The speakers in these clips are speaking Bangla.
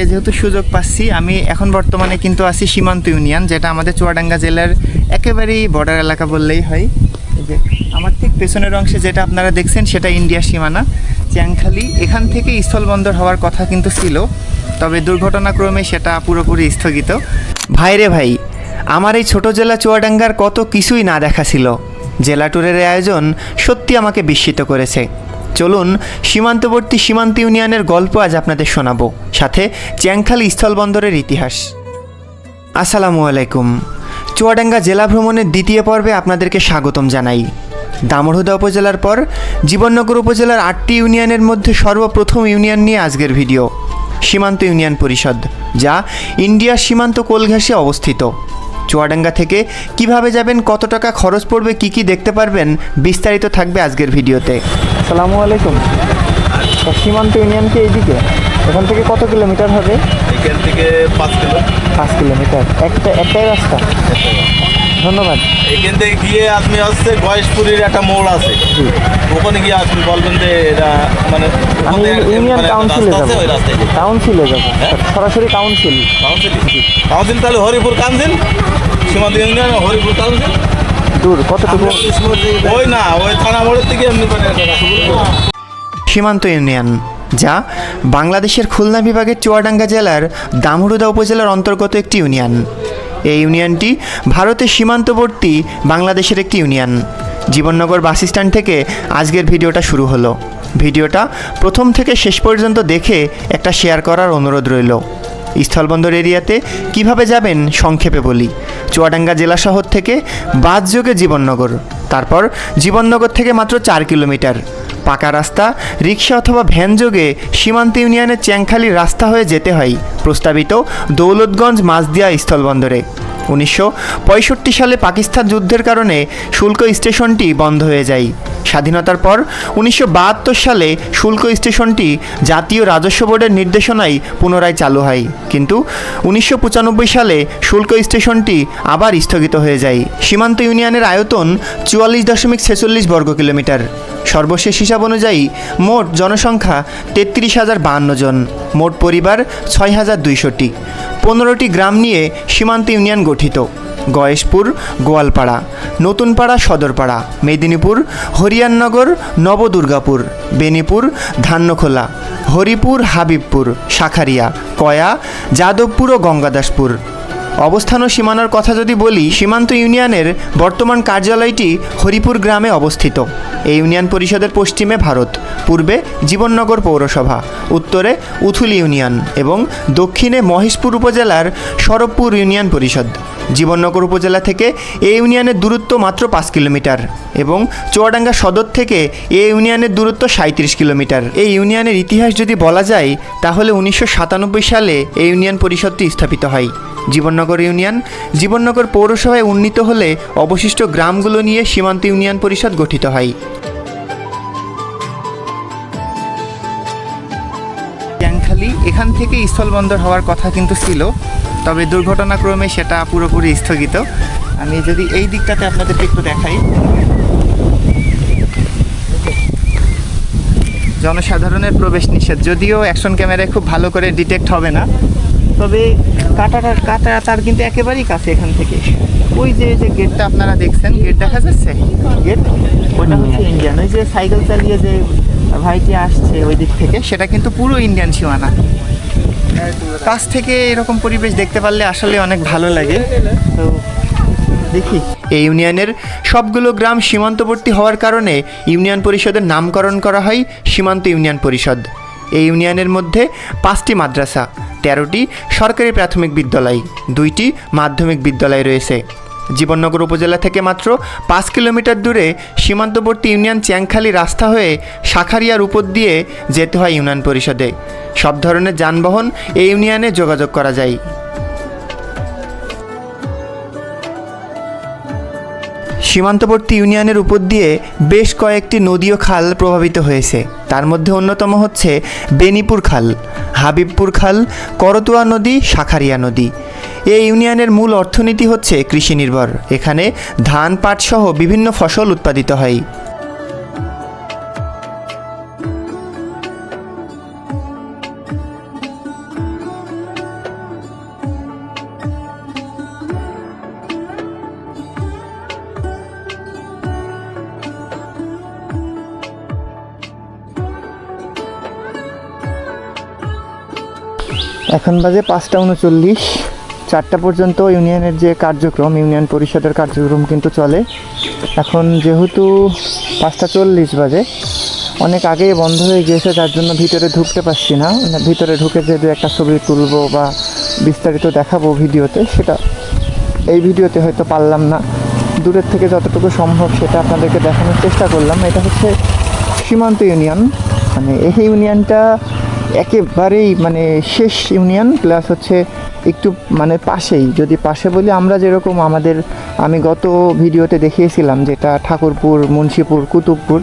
আজকে যেহেতু সুযোগ পাচ্ছি, আমি এখন বর্তমানে কিন্তু আছি সীমান্ত ইউনিয়ন, যেটা আমাদের চুয়াডাঙ্গা জেলার একেবারেই বর্ডার এলাকা বললেই হয়। যে আমার ঠিক পেছনের অংশে যেটা আপনারা দেখছেন, সেটা ইন্ডিয়া সীমানা, চ্যাংখালি। এখান থেকে স্থলবন্দর হওয়ার কথা কিন্তু ছিল, তবে দুর্ঘটনাক্রমে সেটা পুরোপুরি স্থগিত। ভাইরে ভাই, আমার এই ছোট জেলা চুয়াডাঙ্গার কত কিছুই না দেখা ছিল। জেলা ট্যুরের আয়োজন সত্যি আমাকে বিস্মিত করেছে। চলুন সীমান্তবর্তী সীমান্ত ইউনিয়নের গল্প আজ আপনাদের শোনাবো। সাথে চ্যাংখালি স্থলবন্দরের ইতিহাস। আসসালামু আলাইকুম। চুয়াডাঙ্গা জেলা ভ্রমণের দ্বিতীয় পর্বে আপনাদেরকে স্বাগতম জানাই। দামোহদা উপজেলার পর জীবননগর উপজেলার আটটি ইউনিয়নের মধ্যে সর্বপ্রথম ইউনিয়ন নিয়ে আজকের ভিডিও। সীমান্ত ইউনিয়ন পরিষদ, যা ইন্ডিয়ার সীমান্ত কোলঘাসে অবস্থিত। চুয়াডাঙ্গা থেকে কীভাবে যাবেন, কত টাকা খরচ পড়বে, কি কি দেখতে পারবেন, বিস্তারিত থাকবে আজকের ভিডিওতে। আসসালামু আলাইকুম। সীমান্ত ইউনিয়ন কি এইদিকে? এখান থেকে কত কিলোমিটার হবে? এখান থেকে পাঁচ কিলো। পাঁচ কিলোমিটার। একটা একটাই রাস্তা? ধন্যবাদ। এখান থেকে গিয়ে আপনি হচ্ছে গয়েশপুরের একটা মোড় আছে। ওখানে গিয়ে আপনি বলবেন যে এটা মানে আমি ইউনিয়ন কাউন্সিলে যাব। কাউন্সিলে যাব? সরাসরি কাউন্সিল কাউন্সিল কাউন্সিল তাহলে হরিপুর কাউন্সিল সীমান্ত ইউনিয়ন হরিপুর কাউন্সিল দূর কতটুকু? ওই না ওই থানা মোড়ের থেকে এমনি মানে সীমান্ত ইউনিয়ন যা বাংলাদেশের খুলনা বিভাগের চুয়াডাঙ্গা জেলার দামুড়ুদা উপজেলার অন্তর্গত একটি ইউনিয়ন। এই ইউনিয়নটি ভারতের সীমান্তবর্তী বাংলাদেশের একটি ইউনিয়ন। জীবননগর বাস স্ট্যান্ড থেকে আজকের ভিডিওটা শুরু হলো। ভিডিওটা প্রথম থেকে শেষ পর্যন্ত দেখে একটা শেয়ার করার অনুরোধ রইল। স্থলবন্দর এরিয়াতে কীভাবে যাবেন সংক্ষেপে বলি। চুয়াডাঙ্গা জেলা শহর থেকে বাদযোগে জীবননগর, তারপর জীবননগর থেকে মাত্র চার কিলোমিটার। পাকা রাস্তা রিক্সা অথবা ভ্যান যোগে সীমান্ত ইউনিয়নের চ্যাংখালি রাস্তা হয়ে যেতে হয়, প্রস্তাবিত দৌলতগঞ্জ মাঝদিয়া স্থলবন্দরে। উনিশশো পঁয়ষট্টি সালে পাকিস্তান যুদ্ধের কারণে শুল্ক স্টেশনটি বন্ধ হয়ে যায়। স্বাধীনতার পর উনিশশো বাহাত্তর সালে শুল্ক স্টেশনটি জাতীয় রাজস্ব বোর্ডের নির্দেশনায় পুনরায় চালু হয়। কিন্তু উনিশশো পঁচানব্বই সালে শুল্ক স্টেশনটি আবার স্থগিত হয়ে যায়। সীমান্ত ইউনিয়নের আয়তন চুয়াল্লিশ দশমিক ছেচল্লিশ বর্গ কিলোমিটার। সর্বশেষ হিসাব অনুযায়ী মোট জনসংখ্যা তেত্রিশ হাজার বাহান্ন জন। মোট পরিবার ছয় হাজার দুইশোটি। পনেরোটি গ্রাম নিয়ে সীমান্ত ইউনিয়ন গঠিত। গয়েশপুর, গোয়ালপাড়া, নতুনপাড়া সদরপাড়া, মেদিনীপুর, হরিয়াননগর, নবদুর্গাপুর, বেনিপুর ধান্যখোলা হরিপুর, হাবিবপুর, শাখারিয়া, কয়া, যাদবপুর ও গঙ্গাদাসপুর। অবস্থান ও সীমানার কথা যদি বলি, সীমান্ত ইউনিয়নের বর্তমান কার্যালয়টি হরিপুর গ্রামে অবস্থিত। এই ইউনিয়ন পরিষদের পশ্চিমে ভারত, পূর্বে জীবননগর পৌরসভা, উত্তরে উথুলি ইউনিয়ন এবং দক্ষিণে মহেশপুর উপজেলার সরবপুর ইউনিয়ন পরিষদ। জীবননগর উপজেলা থেকে এই ইউনিয়নের দূরত্ব মাত্র পাঁচ কিলোমিটার এবং চুয়াডাঙ্গা সদর থেকে এই ইউনিয়নের দূরত্ব সাঁত্রিশ কিলোমিটার। এই ইউনিয়নের ইতিহাস যদি বলা যায়, তাহলে উনিশশো সাতানব্বই সালে এই ইউনিয়ন পরিষদটি স্থাপিত হয়। জীবননগর ইউনিয়ন। জীবননগর পৌরসভায় উন্নীত হলে অবশিষ্ট গ্রামগুলো নিয়ে সীমান্ত ইউনিয়ন পরিষদ গঠিত হয়। ট্যাংখালি এখান থেকে স্থলবন্দর হওয়ার কথা কিন্তু ছিল, তবে দুর্ঘটনাক্রমে সেটা পুরোপুরি স্থগিত। আমি যদি এই দিকটাতে আপনাদেরকে একটু দেখাই। জনসাধারণের প্রবেশ নিষেধ, যদিও অ্যাকশন ক্যামেরায় খুব ভালো করে ডিটেক্ট হবে না। তবে কাটাটার কাটা তার কিন্তু একেবারেই কাছে এখান থেকে। ওই যে যে গেটটা আপনারা দেখছেন গেট দেখা যাচ্ছে? গেট ওটা হচ্ছে ইন্ডিয়ান ওই যে সাইকেল চালিয়ে যে ভাইটি আসছে ওই দিক থেকে। সেটা কিন্তু পুরো ইন্ডিয়ান সীমানা। কাছ থেকে এরকম পরিবেশ দেখতে পারলে আসলে অনেক ভালো লাগে। তো দেখি। এই ইউনিয়নের সবগুলো গ্রাম সীমান্তবর্তী হওয়ার কারণে ইউনিয়ন পরিষদের নামকরণ করা হয় সীমান্ত ইউনিয়ন পরিষদ। এই ইউনিয়নের মধ্যে পাঁচটি মাদ্রাসা। তেরোটি সরকারি প্রাথমিক বিদ্যালয়, দুইটি মাধ্যমিক বিদ্যালয় রয়েছে। জীবননগর উপজেলা থেকে মাত্র পাঁচ কিলোমিটার দূরে সীমান্তবর্তী ইউনিয়ন চ্যাংখালি রাস্তা হয়ে শাখারিয়ার উপর দিয়ে যেতে হয় ইউনিয়ন পরিষদে। সব ধরনের যানবাহন এই ইউনিয়নে যোগাযোগ করা যায়। সীমান্তবর্তী ইউনিয়নের উপর দিয়ে বেশ কয়েকটি নদী ও খাল প্রভাবিত হয়েছে। তার মধ্যে অন্যতম হচ্ছে বেনিপুর খাল। হাবিবপুর খাল, করতোয়া নদী, শাখারিয়া নদী। এ ইউনিয়নের মূল অর্থনীতি হচ্ছে কৃষি নির্ভর এখানে ধান, পাট সহ বিভিন্ন ফসল উৎপাদিত হয়। এখন বাজে পাঁচটা উনচল্লিশ। চারটা পর্যন্ত ইউনিয়নের যে কার্যক্রম, ইউনিয়ন পরিষদের কার্যক্রম কিন্তু চলে। এখন যেহেতু পাঁচটা চল্লিশ বাজে, অনেক আগেই বন্ধ হয়ে গিয়েছে, যার জন্য ভিতরে ঢুকতে পারছি না। ভিতরে ঢুকে যে একটা ছবি তুলবো বা বিস্তারিত দেখাবো ভিডিওতে, সেটা এই ভিডিওতে হয়তো পারলাম না। দূরের থেকে যতটুকু সম্ভব সেটা আপনাদেরকে দেখানোর চেষ্টা করলাম। এটা হচ্ছে সীমান্ত ইউনিয়ন। মানে এই ইউনিয়নটা একেবারেই মানে শেষ ইউনিয়ন, প্লাস হচ্ছে একটু মানে পাশেই। যদি পাশে বলি আমরা যেরকম আমাদের, আমি গত ভিডিওতে দেখিয়েছিলাম যেটা ঠাকুরপুর, মুন্সিপুর, কুতুবপুর,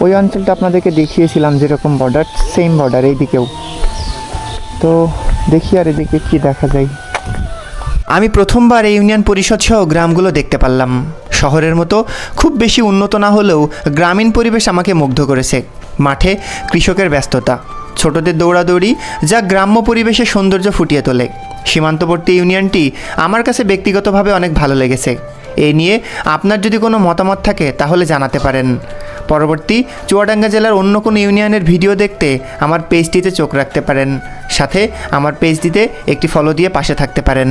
ওই অঞ্চলটা আপনাদেরকে দেখিয়েছিলাম যেরকম বর্ডার সেম বর্ডার এইদিকেও। তো দেখি আর এদিকে কি দেখা যায়। আমি প্রথমবার এই ইউনিয়ন পরিষদ সহ গ্রামগুলো দেখতে পারলাম। শহরের মতো খুব বেশি উন্নত না হলেও গ্রামীণ পরিবেশ আমাকে মুগ্ধ করেছে। মাঠে কৃষকের ব্যস্ততা। ছোটদের দৌড়াদৌড়ি যা গ্রাম্য পরিবেশে সৌন্দর্য ফুটিয়ে তোলে। সীমান্তবর্তী ইউনিয়নটি আমার কাছে ব্যক্তিগতভাবে অনেক ভালো লেগেছে। এই নিয়ে আপনার যদি কোনো মতামত থাকে, তাহলে জানাতে পারেন। পরবর্তী চুয়াডাঙ্গা জেলার অন্য কোনো ইউনিয়নের ভিডিও দেখতে আমার পেজটিতে চোখ রাখতে পারেন। সাথে আমার পেজটিতে একটি ফলো দিয়ে পাশে থাকতে পারেন।